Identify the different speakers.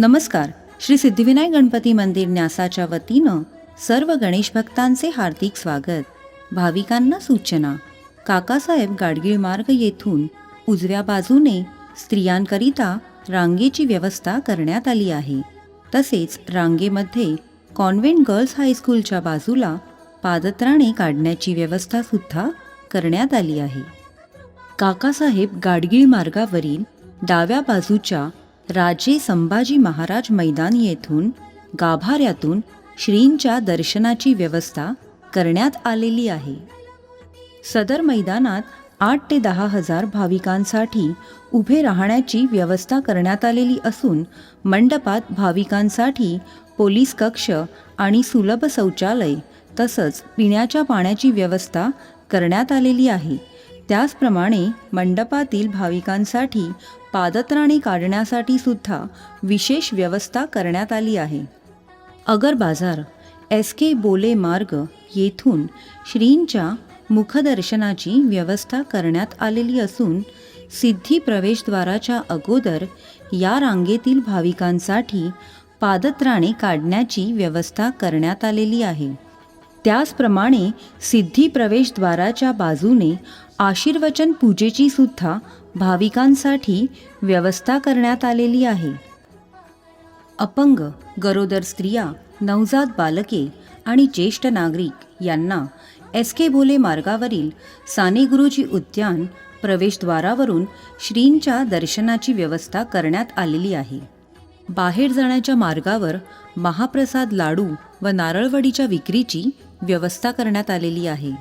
Speaker 1: नमस्कार. श्री सिद्धिविनायक गणपती मंदिर न्यासाच्या वतीनं सर्व गणेश भक्तांचे हार्दिक स्वागत. भाविकांना सूचना. काकासाहेब गाडगीळ मार्ग येथून उजव्या बाजूने स्त्रियांकरिता रांगेची व्यवस्था करण्यात आली आहे. तसेच रांगेमध्ये कॉन्व्हेंट गर्ल्स हायस्कूलच्या बाजूला पादत्राणे काढण्याची व्यवस्थासुद्धा करण्यात आली आहे. काकासाहेब गाडगीळ मार्गावरील डाव्या बाजूच्या राजे संभाजी महाराज मैदान येथून गाभाऱ्यातून श्रींच्या दर्शनाची व्यवस्था करण्यात आलेली आहे. सदर मैदानात आठ ते दहा हजार भाविकांसाठी उभे राहण्याची व्यवस्था करण्यात आलेली असून मंडपात भाविकांसाठी पोलीस कक्ष आणि सुलभ शौचालय तसंच पिण्याच्या पाण्याची व्यवस्था करण्यात आलेली आहे. त्याचप्रमाणे मंडपातील भाविकांसाठी पादत्राणे काढण्यासाठी सुद्धा विशेष व्यवस्था करण्यात आली आहे. अगर बाजार एस के बोले मार्ग येथून श्रींच्या मुखदर्शनाची व्यवस्था करण्यात आलेली असून सिद्धी प्रवेशद्वाराच्या अगोदर या रांगेतील भाविकांसाठी पादत्राणे काढण्याची व्यवस्था करण्यात आलेली आहे. त्याचप्रमाणे सिद्धी प्रवेशद्वाराच्या बाजूने आशीर्वचन पूजेची सुद्धा भाविकांसाठी व्यवस्था करण्यात आलेली आहे. अपंग गरोदर स्त्रिया नवजात बालके आणि ज्येष्ठ नागरिक यांना एस के भोले मार्गावरील साने गुरुजी उद्यान प्रवेशद्वारावरून श्रींच्या दर्शनाची व्यवस्था करण्यात आलेली आहे. बाहेर जाण्याच्या मार्गावर महाप्रसाद लाडू व नारळवडीच्या विक्रीची व्यवस्था करण्यात आलेली आहे.